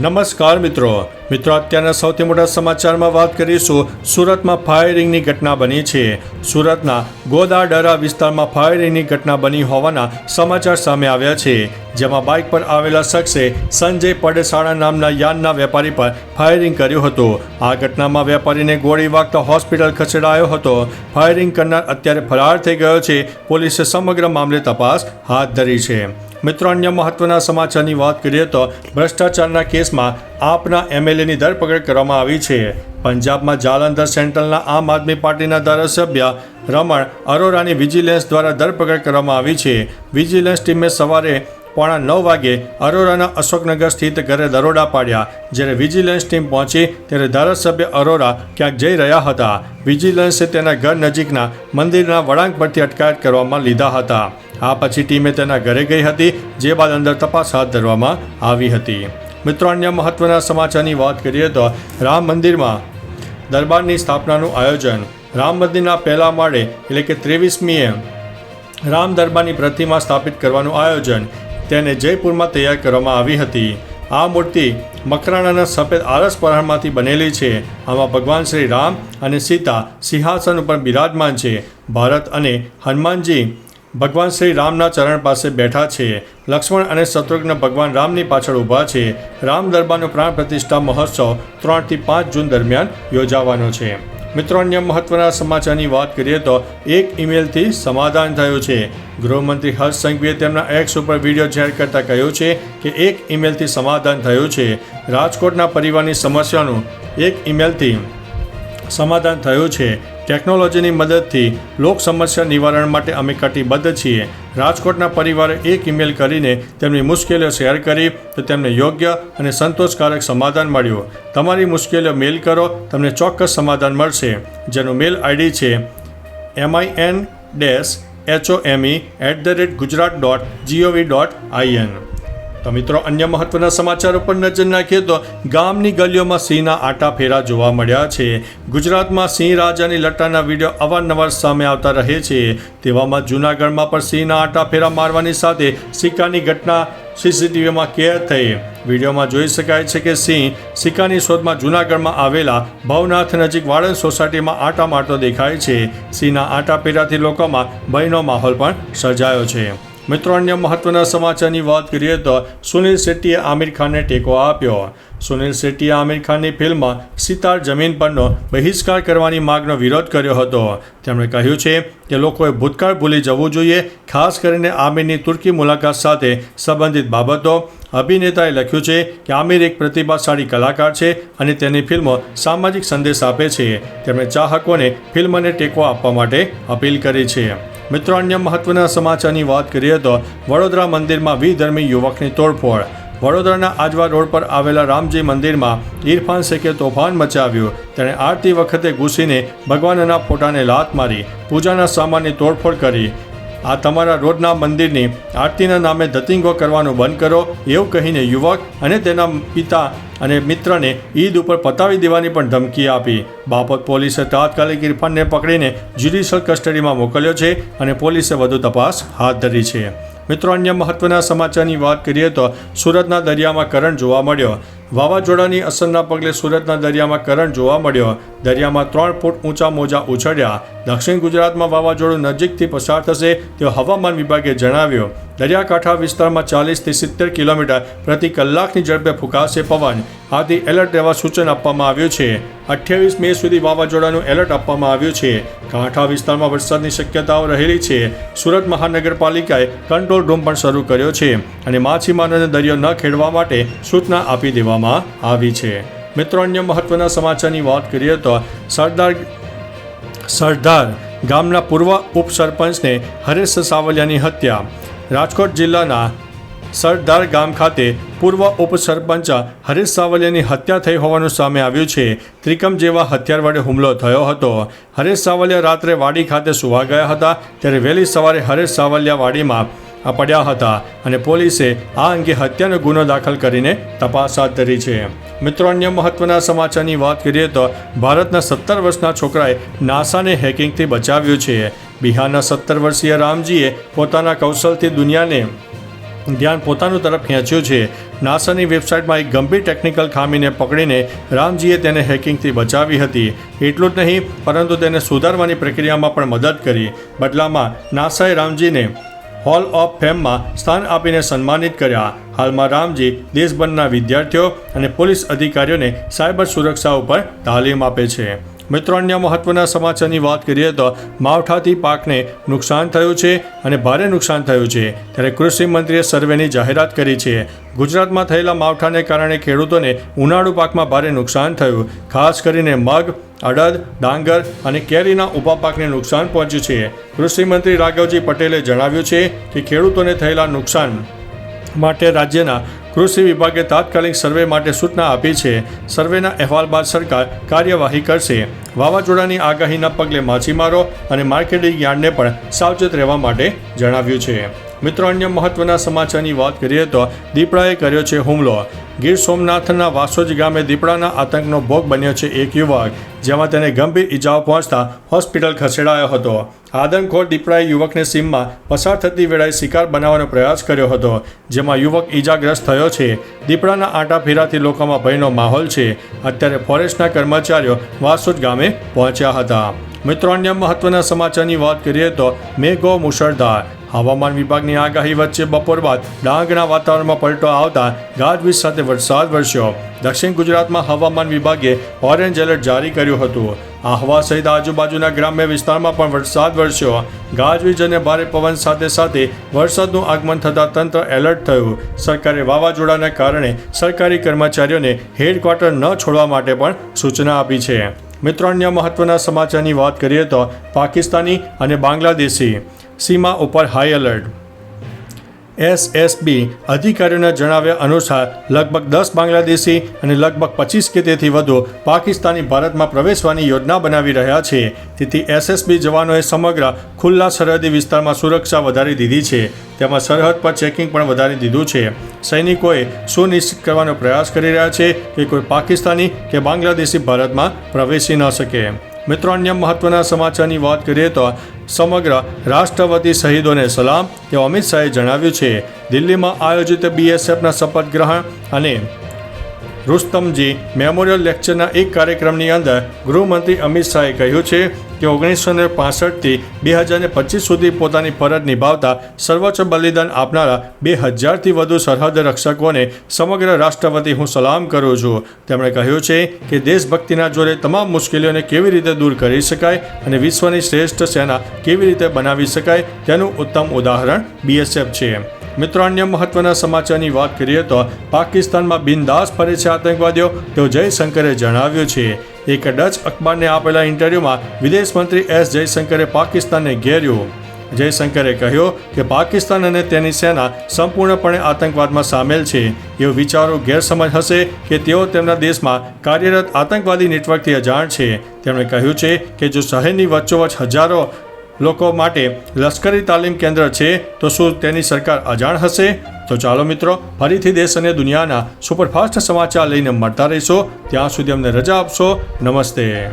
નમસ્કાર મિત્રો. મિત્રો, અત્યારના સૌથી મોટા સમાચારમાં વાત કરીશું. સુરતમાં ફાયરિંગની ઘટના બની છે. સુરતના ગોદાડરા વિસ્તારમાં ફાયરિંગની ઘટના બની હોવાના સમાચાર સામે આવ્યા છે. જેમાં બાઇક પર આવેલા શખ્સે સંજય પડેસાળા નામના યાનના વેપારી પર ફાયરિંગ કર્યું હતું. આ ઘટનામાં વેપારીને ગોળી વાગતા હોસ્પિટલ ખસેડાયો હતો. ફાયરિંગ કરનાર અત્યારે ફરાર થઈ ગયો છે. પોલીસે સમગ્ર મામલે તપાસ હાથ ધરી છે. મિત્રો, અન્ય મહત્વના સમાચારની વાત કરીએ તો ભ્રષ્ટાચારના કેસમાં આપના એમએલએની ધરપકડ કરવામાં આવી છે. પંજાબમાં જાલંધર સેન્ટ્રલના આમ આદમી પાર્ટીના ધારાસભ્ય રમણ અરોરાની વિજિલન્સ દ્વારા ધરપકડ કરવામાં આવી છે. વિજિલન્સ ટીમે સવારે પોણા નવ વાગે અરોરાના અશોકનગર સ્થિત ઘરે દરોડા પાડ્યા. જ્યારે વિજિલન્સ ટીમ પહોંચી, ત્યારે ધારાસભ્ય અરોરા ક્યાંક જઈ રહ્યા હતા. વિજિલન્સે તેના ઘર નજીકના મંદિરના વળાંક પરથી અટકાયત કરવામાં લીધા હતા. આ પછી ટીમે તેના ઘરે ગઈ હતી, જે બાદ અંદર તપાસ હાથ ધરવામાં આવી હતી. મિત્રો, અન્ય મહત્વના સમાચારની વાત કરીએ તો રામ મંદિરમાં દરબારની સ્થાપનાનું આયોજન રામ મંદિરના પહેલા માળે, એટલે કે ત્રેવીસમીએ રામ દરબારની પ્રતિમા સ્થાપિત કરવાનું આયોજન તેને જયપુરમાં તૈયાર કરવામાં આવી હતી. આ મૂર્તિ મકરાણાના સફેદ આરસ પહાડમાંથી બનેલી છે. આમાં ભગવાન શ્રી રામ અને સીતા સિંહાસન ઉપર બિરાજમાન છે. ભારત અને હનુમાનજી ભગવાન શ્રી રામના ચરણ પાસે બેઠા છે. લક્ષ્મણ અને શત્રુઘ્ન ભગવાન રામની પાછળ ઊભા છે. રામ દરબારનો પ્રાણ પ્રતિષ્ઠા મહોત્સવ ત્રણથી પાંચ જૂન દરમિયાન યોજાવાનો છે. મિત્રો, અન્ય મહત્વના સમાચારની વાત કરીએ તો એક ઈમેલથી સમાધાન થયું છે. ગૃહમંત્રી હર્ષ સંઘવીએ તેમના એક્સ ઉપર વીડિયો શેર કરતા કહ્યું છે કે એક ઈમેલથી સમાધાન થયું છે. રાજકોટના પરિવારની સમસ્યાનું એક ઈમેલથી સમાધાન થયું છે. ટેકનોલોજીની મદદથી લોક સમસ્યા નિવારણ માટે અમે કટિબદ્ધ છીએ. રાજકોટના પરિવારે એક ઈમેલ કરીને તેમની મુશ્કેલીઓ શેર કરી તો તેમને યોગ્ય અને સંતોષકારક સમાધાન મળ્યું. તમારી મુશ્કેલીઓ મેલ કરો, તમને ચોક્કસ સમાધાન મળશે. જેનું મેલ આઈડી છે MI N dash E at the rate Gujarat dot GOV dot IN તો મિત્રો, અન્ય મહત્વના સમાચાર ઉપર નજર નાખીએ તો ગામની ગલીઓમાં સિંહના આટા ફેરા જોવા મળ્યા છે. ગુજરાતમાં સિંહ રાજાની લટ્ટાના વીડિયો અવારનવાર સામે આવતા રહે છે. તેવામાં જૂનાગઢમાં પણ સિંહના આટા ફેરા મારવાની સાથે સિક્કાની ઘટના સીસીટીવીમાં કેદ થઈ. વિડીયોમાં જોઈ શકાય છે કે સિંહ સિક્કાની શોધમાં જૂનાગઢમાં આવેલા ભવનાથ નજીક વાળંદ સોસાયટીમાં આટા મારતો દેખાય છે. સિંહના આટા ફેરાથી લોકોમાં ભયનો માહોલ પણ સર્જાયો છે. મિત્રો, અન્ય મહત્વના સમાચારની વાત કરીએ તો સુનિલ શેટ્ટીએ આમિર ખાનને ટેકો આપ્યો. સુનિલ શેટ્ટીએ આમિર ખાનની ફિલ્મ સિતાર જમીન પરનો બહિષ્કાર કરવાની માગનો વિરોધ કર્યો હતો. તેમણે કહ્યું છે કે લોકોએ ભૂતકાળ ભૂલી જવું જોઈએ, ખાસ કરીને આમિરની તુર્કી મુલાકાત સાથે સંબંધિત બાબતો. અભિનેતાએ લખ્યું છે કે આમિર એક પ્રતિભાશાળી કલાકાર છે અને તેની ફિલ્મો સામાજિક સંદેશ આપે છે. તેમણે ચાહકોને ફિલ્મને ટેકો આપવા માટે અપીલ કરી છે. મિત્રો, અન્ય મહત્વના સમાચારની વાત કરીએ તો વડોદરા મંદિરમાં વિધર્મી યુવકની તોડફોડ. વડોદરાના આજવા રોડ પર આવેલા રામજી મંદિરમાં ઇરફાન શેખે તોફાન મચાવ્યું. તેણે આરતી વખતે ઘૂસીને ભગવાનના ફોટાને લાત મારી, પૂજાના સામાનની તોડફોડ કરી. આ તમારા રોડના મંદિરની આરતીના નામે ધતિંગો કરવાનું બંધ કરો, એવું કહીને યુવક અને તેના પિતા અને મિત્રને ઈદ ઉપર પતાવી દેવાની પણ ધમકી આપી. બાપત પોલીસે તાત્કાલિક ઇરફાનને પકડીને જ્યુડિશિયલ કસ્ટડીમાં મોકલ્યો છે અને પોલીસે વધુ તપાસ હાથ ધરી છે. મિત્રો, અન્ય મહત્વના સમાચારની વાત કરીએ તો સુરતના દરિયામાં કરંટ જોવા મળ્યો. વાવાઝોડાની અસરના પગલે સુરતના દરિયામાં કરંટ જોવા મળ્યો. દરિયામાં ત્રણ ફૂટ ઊંચા મોજા ઉછળ્યા. દક્ષિણ ગુજરાતમાં વાવાઝોડું નજીકથી પસાર થશે તેવું હવામાન વિભાગે જણાવ્યું. દરિયાકાંઠા વિસ્તારમાં ચાલીસથી સિત્તેર કિલોમીટર પ્રતિ કલાકની ઝડપે ફૂંકાશે પવન. આથી એલર્ટ રહેવા સૂચન આપવામાં આવ્યું છે. અઠ્યાવીસ મે સુધી વાવાઝોડાનું એલર્ટ આપવામાં આવ્યું છે. કાંઠા વિસ્તારમાં વરસાદની શક્યતાઓ રહેલી છે. સુરત મહાનગરપાલિકાએ કંટ્રોલ રૂમ પણ શરૂ કર્યો છે અને માછીમારોને દરિયો ન ખેડવા માટે સૂચના આપી દેવામાં આવી છે. મિત્રો, અન્ય મહત્વના સમાચારની વાત કરીએ તો સરદાર સરદાર ગામના પૂર્વ ઉપસરપંચને હરેશ સાવલિયાની હત્યા. રાજકોટ જિલ્લાના સરદાર ગામ ખાતે પૂર્વ ઉપસરપંચ હરીશ સાવલિયાની હત્યા થઈ હોવાનું સામે આવ્યું છે. ત્રિકમ જેવા હથિયાર વડે હુમલો થયો હતો. હરેશ સાવલિયા રાત્રે વાડી ખાતે સુવા ગયા હતા. ત્યારે વહેલી સવારે હરેશ સાવલિયા વાડીમાં પડ્યા હતા અને પોલીસે આ અંગે હત્યાનો ગુનો દાખલ કરીને તપાસ હાથ ધરી છે. મિત્રો, અન્ય મહત્વના સમાચારની વાત કરીએ તો ભારતના સત્તર વર્ષના છોકરાએ નાસાને હેકિંગથી બચાવ્યું છે. બિહારના સત્તર વર્ષીય રામજીએ પોતાના કૌશલથી દુનિયાને ધ્યાન પોતાનું તરફ ખેંચ્યું છે. નાસાની વેબસાઇટમાં એક ગંભીર ટેકનિકલ ખામીને પકડીને રામજીએ તેને હેકિંગથી બચાવી હતી. એટલું જ નહીં, પરંતુ તેને સુધારવાની પ્રક્રિયામાં પણ મદદ કરી. બદલામાં, નાસાએ રામજીને હોલ ઓફ ફેમમાં સ્થાન આપીને સન્માનિત કર્યા. હાલમાં રામજી દેશભરના વિદ્યાર્થીઓ અને પોલીસ અધિકારીઓને સાયબર સુરક્ષા ઉપર તાલીમ આપે છે. મિત્રો, અન્ય મહત્વના સમાચારની વાત કરીએ તો માવઠાથી પાકને નુકસાન થયું છે અને ભારે નુકસાન થયું છે. ત્યારે કૃષિ મંત્રીએ સર્વેની જાહેરાત કરી છે. ગુજરાતમાં થયેલા માવઠાને કારણે ખેડૂતોને ઉનાળુ પાકમાં ભારે નુકસાન થયું. ખાસ કરીને મગ, અડદ, ડાંગર અને કેરીના ઊભા પાકને નુકસાન પહોંચ્યું છે. કૃષિ મંત્રી રાઘવજી પટેલે જણાવ્યું છે કે ખેડૂતોને થયેલા નુકસાન માટે રાજ્યના કૃષિ વિભાગે તાત્કાલિક સર્વે માટે સૂચના આપી છે. સર્વેના અહેવાલ બાદ સરકાર કાર્યવાહી કરશે. વાવાઝોડાની આગાહીના પગલે માછીમારો અને માર્કેટિંગ યાર્ડને પણ સાવચેત રહેવા માટે જણાવ્યું છે. મિત્રો, અન્ય મહત્વના સમાચારની વાત કરીએ તો દીપડાએ કર્યો છે હુમલો. ગીર સોમનાથના વાસોજ ગામે દીપડાના આતંકનો ભોગ બન્યો છે એક યુવક, જેમાં તેને ગંભીર ઈજાઓ પહોંચતા હોસ્પિટલ ખસેડાયો હતો. આદમખોર દીપડાએ યુવકને સીમમાં પસાર થતી વેળાએ શિકાર બનાવવાનો પ્રયાસ કર્યો હતો, જેમાં યુવક ઈજાગ્રસ્ત થયો છે. દીપડાના આંટા ફેરાથી લોકોમાં ભયનો માહોલ છે. અત્યારે ફોરેસ્ટના કર્મચારીઓ વાસોદ ગામે પહોંચ્યા હતા. મિત્રો, અન્ય મહત્વના સમાચારની વાત કરીએ તો મેઘો મુશળધાર. હવામાન વિભાગની આગાહી વચ્ચે બપોર બાદ ડાંગના વાતાવરણમાં પલટો આવતા ગાજવીજ સાથે વરસાદ વરસ્યો. દક્ષિણ ગુજરાતમાં હવામાન વિભાગે ઓરેન્જ એલર્ટ જારી કર્યું હતું. આહવા સહિત આજુબાજુના ગ્રામ્ય વિસ્તારમાં પણ વરસાદ વરસ્યો. ગાજવીજ અને ભારે પવન સાથે સાથે વરસાદનું આગમન થતાં તંત્ર એલર્ટ થયું. સરકારે વાવાઝોડાના કારણે સરકારી કર્મચારીઓને હેડક્વાર્ટર ન છોડવા માટે પણ સૂચના આપી છે. મિત્રો અન્ય મહત્વના સમાચારની વાત કરીએ તો પાકિસ્તાની અને બાંગ્લાદેશી સીમા ઉપર હાઈ એલર્ટ એસએસબી અધિકારીઓના જણાવ્યા અનુસાર લગભગ દસ બાંગ્લાદેશી અને લગભગ પચીસ કે તેથી વધુ પાકિસ્તાની ભારતમાં પ્રવેશવાની યોજના બનાવી રહ્યા છે. તેથી એસએસબી જવાનોએ સમગ્ર ખુલ્લા સરહદી વિસ્તારમાં સુરક્ષા વધારી દીધી છે. તેમાં સરહદ પર ચેકિંગ પણ વધારી દીધું છે. સૈનિકોએ સુનિશ્ચિત કરવાનો પ્રયાસ કરી રહ્યા છે કે કોઈ પાકિસ્તાની કે બાંગ્લાદેશી ભારતમાં પ્રવેશી ન શકે. મિત્રો, અન્ય મહત્વના સમાચારની વાત કરીએ તો સમગ્ર રાષ્ટ્રવતી શહીદોને સલામ તેવું અમિત શાહે જણાવ્યું છે. દિલ્હીમાં આયોજિત બીએસએફના શપથ ગ્રહણ અને રુસ્તમજી, મેમોરિયલ લેક્ચરના એક કાર્યક્રમની અંદર ગૃહમંત્રી અમિત શાહે કહ્યું છે કે ઓગણીસો ને પાસઠથી બે હજાર પચીસ સુધી પોતાની ફરજ નિભાવતા સર્વોચ્ચ બલિદાન આપનારા બે હજારથી વધુ સરહદ રક્ષકોને સમગ્ર રાષ્ટ્રપતિ હું સલામ કરું છું. તેમણે કહ્યું છે કે દેશભક્તિના જોરે તમામ મુશ્કેલીઓને કેવી રીતે દૂર કરી શકાય અને વિશ્વની શ્રેષ્ઠ સેના કેવી રીતે બનાવી શકાય તેનું ઉત્તમ ઉદાહરણ બીએસએફ છે. મિત્રો, અન્ય મહત્વના સમાચારની વાત કરીએ તો પાકિસ્તાનમાં બિનદાસ ફરે છે આતંકવાદીઓ. તેઓ જયશંકરે જણાવ્યું છે, એક ડચ અખબારને આપેલા ઇન્ટરવ્યૂમાં વિદેશ મંત્રી એસ જયશંકરે પાકિસ્તાનને ઘેર્યું. જયશંકરે કહ્યું કે પાકિસ્તાન અને તેની સેના સંપૂર્ણપણે આતંકવાદમાં સામેલ છે. એવું વિચારો ગેરસમજ હશે કે તેઓ તેમના દેશમાં કાર્યરત આતંકવાદી નેટવર્કથી અજાણ છે. તેમણે કહ્યું છે કે જો શહેરની વચ્ચોવચ્ચ હજારો લોકો માટે લશ્કરી તાલીમ કેન્દ્ર છે, તો શું તેની સરકાર અજાણ હશે? તો ચાલો મિત્રો, ફરીથી દેશ અને દુનિયાના સુપરફાસ્ટ સમાચાર લઈને મળતા રહીશો. ત્યાં સુધી અમને રજા આપશો. નમસ્તે.